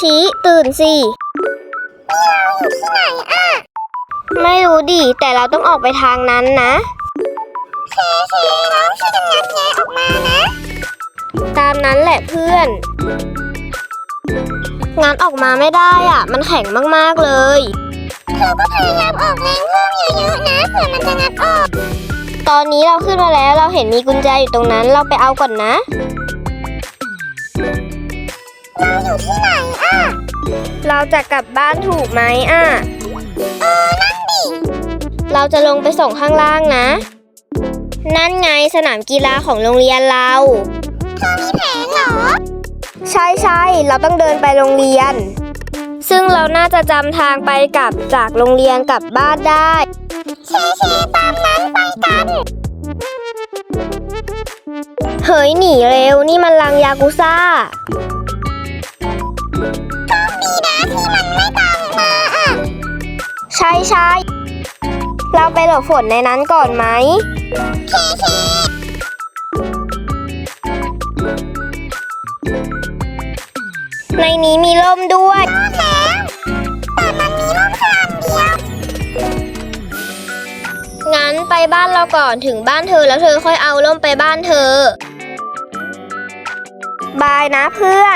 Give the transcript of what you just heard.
ชี้ตื่นสิอยู่ที่ไหนอะไม่รู้ดิ แต่เราต้องออกไปทางนั้นนะ เคเคน้องช่วยกันงัดแงะออกมานะ ตามนั้นแหละเพื่อน งานออกมาไม่ได้อะ มันแข็งมากๆเลย เธอก็พยายามออกแรงเพิ่มเยอะๆนะเผื่อมันจะงัดออก ตอนนี้เราขึ้นมาแล้ว เราเห็นมีกุญแจอยู่ตรงนั้น เราไปเอาก่อนนะ เราอยู่ที่ไหนอะ เราจะกลับบ้านถูกไหมอะ เออ นั่นดิ เราจะลงไปส่งข้างล่างนะ นั่นไงสนามกีฬาของโรงเรียนเรา เธอมีแผนเหรอ ใช่ใช่เราต้องเดินไปโรงเรียน ซึ่งเราน่าจะจำทางไปกลับจากโรงเรียนกลับบ้านได้เคเคตามนั้นไปกัน เฮ้ยหนีเร็วนี่มันลังยากุซ่า ช่ใช่เราไปหลบฝนในนั้นก่อนไหมเคเคในนี้มีร่มด้วยรอดแล้วแต่มันมีร่มแค่อันเดียว งั้นไปบ้านเราก่อนถึงบ้านเธอแล้วเธอค่อยเอาร่มไปบ้านเธอ บายนะเพื่อน